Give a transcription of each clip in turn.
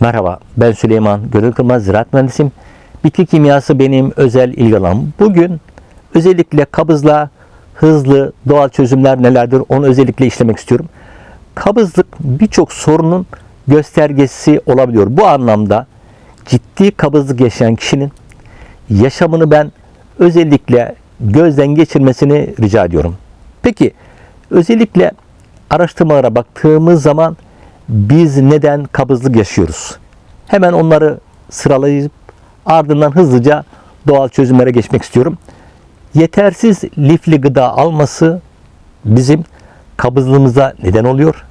Merhaba, ben Süleyman Gönül Kırmaz, ziraat mühendisiyim. Bitki kimyası benim özel ilgi alanım. Bugün özellikle kabızla hızlı doğal çözümler nelerdir onu özellikle işlemek istiyorum. Kabızlık birçok sorunun göstergesi olabiliyor. Bu anlamda ciddi kabızlık yaşayan kişinin yaşamını ben özellikle gözden geçirmesini rica ediyorum. Peki özellikle araştırmalara baktığımız zaman biz neden kabızlık yaşıyoruz? Hemen onları sıralayıp ardından hızlıca doğal çözümlere geçmek istiyorum. Yetersiz lifli gıda alması bizim kabızlığımıza neden oluyor.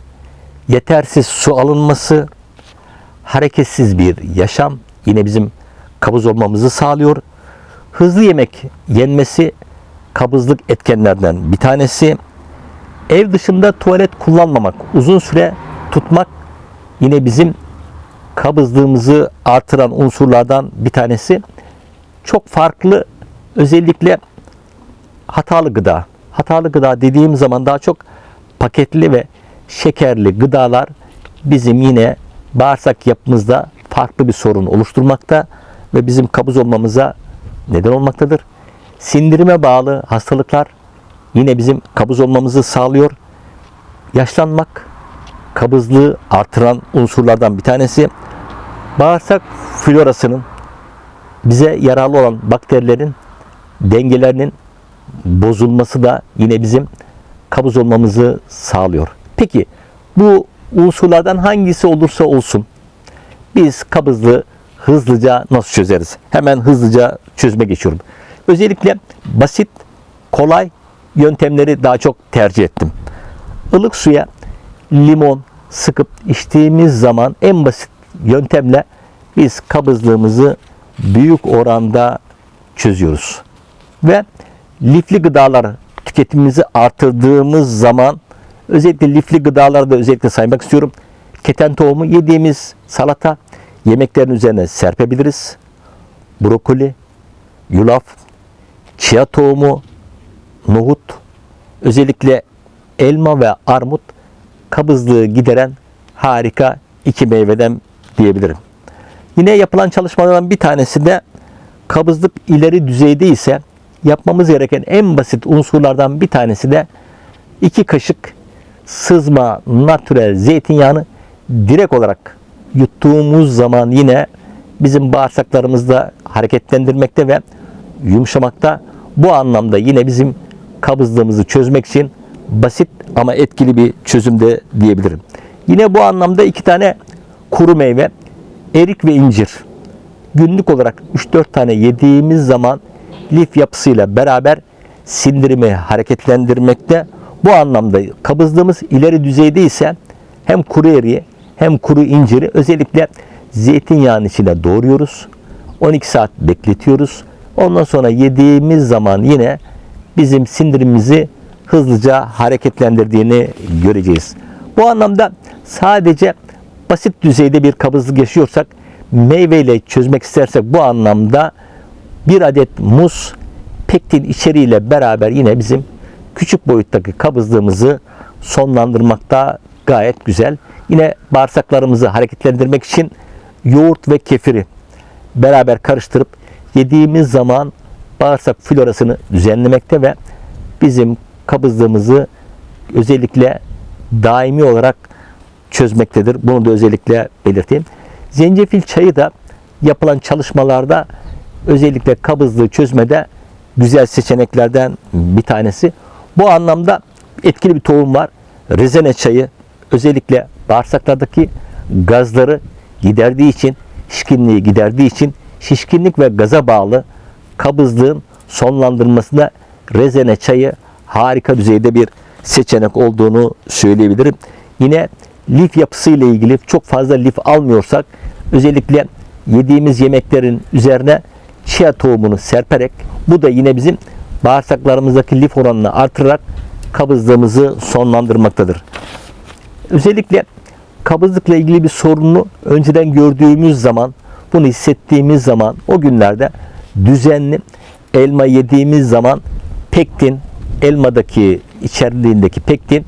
Yetersiz su alınması, hareketsiz bir yaşam yine bizim kabız olmamızı sağlıyor. Hızlı yemek yenmesi kabızlık etkenlerden bir tanesi. Ev dışında tuvalet kullanmamak, uzun süre tutmak yine bizim kabızlığımızı artıran unsurlardan bir tanesi. Çok farklı özellikle hatalı gıda. Hatalı gıda dediğim zaman daha çok paketli ve şekerli gıdalar bizim yine bağırsak yapımızda farklı bir sorun oluşturmakta ve bizim kabız olmamıza neden olmaktadır. Sindirime bağlı hastalıklar yine bizim kabız olmamızı sağlıyor. Yaşlanmak kabızlığı artıran unsurlardan bir tanesi. Bağırsak florasının bize yararlı olan bakterilerin dengelerinin bozulması da yine bizim kabız olmamızı sağlıyor. Peki bu unsurlardan hangisi olursa olsun biz kabızlığı hızlıca nasıl çözeriz? Hemen hızlıca çözüme geçiyorum. Özellikle basit, kolay yöntemleri daha çok tercih ettim. Ilık suya limon sıkıp içtiğimiz zaman en basit yöntemle biz kabızlığımızı büyük oranda çözüyoruz. Ve lifli gıdalar tüketimimizi artırdığımız zaman özellikle lifli gıdaları da özellikle saymak istiyorum. Keten tohumu yediğimiz salata yemeklerin üzerine serpebiliriz. Brokoli, yulaf, chia tohumu, nohut, özellikle elma ve armut kabızlığı gideren harika iki meyveden diyebilirim. Yine yapılan çalışmalardan bir tanesi de kabızlık ileri düzeyde ise yapmamız gereken en basit unsurlardan bir tanesi de iki kaşık sızma natürel zeytinyağını direkt olarak yuttuğumuz zaman yine bizim bağırsaklarımızda hareketlendirmekte ve yumuşamakta. Bu anlamda yine bizim kabızlığımızı çözmek için basit ama etkili bir çözümde diyebilirim. Yine bu anlamda iki tane kuru meyve, erik ve incir. Günlük olarak 3-4 tane yediğimiz zaman lif yapısıyla beraber sindirimi hareketlendirmekte. Bu anlamda kabızlığımız ileri düzeyde ise hem kuru eriği hem kuru inciri özellikle zeytinyağının içine doğruyoruz. 12 saat bekletiyoruz. Ondan sonra yediğimiz zaman yine bizim sindirimimizi hızlıca hareketlendirdiğini göreceğiz. Bu anlamda sadece basit düzeyde bir kabızlık yaşıyorsak meyveyle çözmek istersek bu anlamda bir adet muz pektin içeriğiyle beraber yine bizim küçük boyuttaki kabızlığımızı sonlandırmakta gayet güzel. Yine bağırsaklarımızı hareketlendirmek için yoğurt ve kefiri beraber karıştırıp yediğimiz zaman bağırsak florasını düzenlemekte ve bizim kabızlığımızı özellikle daimi olarak çözmektedir. Bunu da özellikle belirteyim. Zencefil çayı da yapılan çalışmalarda özellikle kabızlığı çözmede güzel seçeneklerden bir tanesi. Bu anlamda etkili bir tohum var. Rezene çayı özellikle bağırsaklardaki gazları giderdiği için, şişkinliği giderdiği için şişkinlik ve gaza bağlı kabızlığın sonlandırmasında rezene çayı harika düzeyde bir seçenek olduğunu söyleyebilirim. Yine lif yapısı ile ilgili çok fazla lif almıyorsak özellikle yediğimiz yemeklerin üzerine chia tohumunu serperek bu da yine bizim bağırsaklarımızdaki lif oranını artırarak kabızlığımızı sonlandırmaktadır. Özellikle kabızlıkla ilgili bir sorunu önceden gördüğümüz zaman, bunu hissettiğimiz zaman o günlerde düzenli elma yediğimiz zaman pektin, elmadaki içerdiğindeki pektin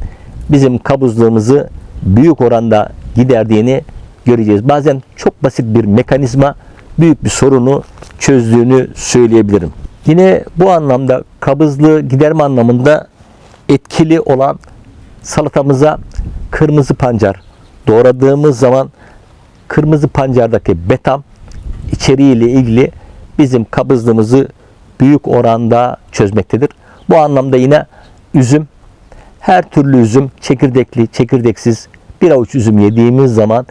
bizim kabızlığımızı büyük oranda giderdiğini göreceğiz. Bazen çok basit bir mekanizma büyük bir sorunu çözdüğünü söyleyebilirim. Yine bu anlamda kabızlığı giderme anlamında etkili olan salatamıza kırmızı pancar doğradığımız zaman kırmızı pancardaki betam içeriğiyle ilgili bizim kabızlığımızı büyük oranda çözmektedir. Bu anlamda yine üzüm, her türlü üzüm çekirdekli, çekirdeksiz bir avuç üzüm yediğimiz zaman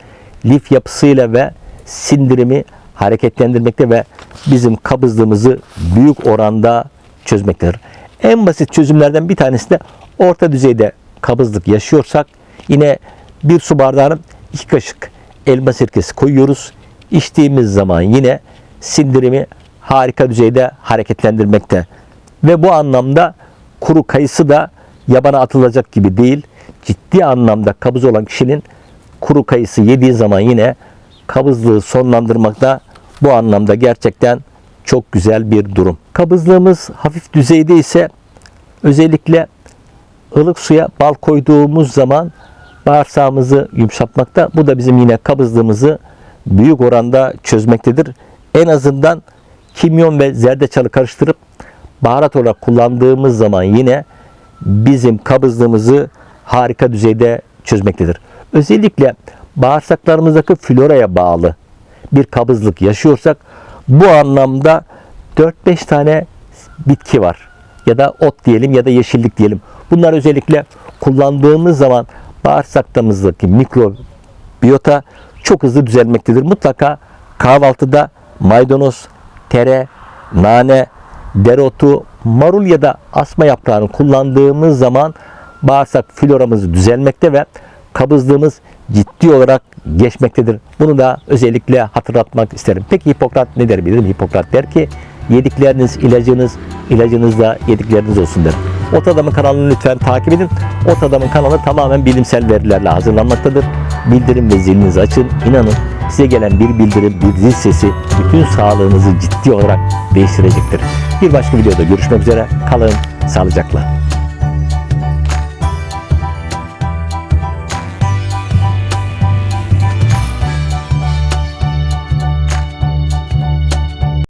lif yapısıyla ve sindirimi hareketlendirmekte ve bizim kabızlığımızı büyük oranda çözmektedir. En basit çözümlerden bir tanesi de orta düzeyde kabızlık yaşıyorsak yine bir su bardağının iki kaşık elma sirkesi koyuyoruz. İçtiğimiz zaman yine sindirimi harika düzeyde hareketlendirmekte. Ve bu anlamda kuru kayısı da yabana atılacak gibi değil. Ciddi anlamda kabız olan kişinin kuru kayısı yediği zaman yine kabızlığı sonlandırmakta bu anlamda gerçekten çok güzel bir durum. Kabızlığımız hafif düzeyde ise özellikle ılık suya bal koyduğumuz zaman bağırsağımızı yumuşatmakta. Bu da bizim yine kabızlığımızı büyük oranda çözmektedir. En azından kimyon ve zerdeçalı karıştırıp baharat olarak kullandığımız zaman yine bizim kabızlığımızı harika düzeyde çözmektedir. Özellikle bağırsaklarımızdaki floraya bağlı bir kabızlık yaşıyorsak bu anlamda 4-5 tane bitki var. Ya da ot diyelim ya da yeşillik diyelim. Bunlar özellikle kullandığımız zaman bağırsaklarımızdaki mikrobiyota çok hızlı düzelmektedir. Mutlaka kahvaltıda maydanoz, tere, nane, dereotu, marul ya da asma yaprağını kullandığımız zaman bağırsak floramız düzelmekte ve kabızlığımız ciddi olarak geçmektedir. Bunu da özellikle hatırlatmak isterim. Peki Hipokrat ne der bilirim? Hipokrat der ki yedikleriniz ilacınız, ilacınız da yedikleriniz olsun der. Ot Adam'ın kanalını lütfen takip edin. Ot Adam'ın kanalı tamamen bilimsel verilerle hazırlanmaktadır. Bildirim ve zilinizi açın. İnanın size gelen bir bildirim, bir zil sesi bütün sağlığınızı ciddi olarak değiştirecektir. Bir başka videoda görüşmek üzere. Kalın sağlıcakla.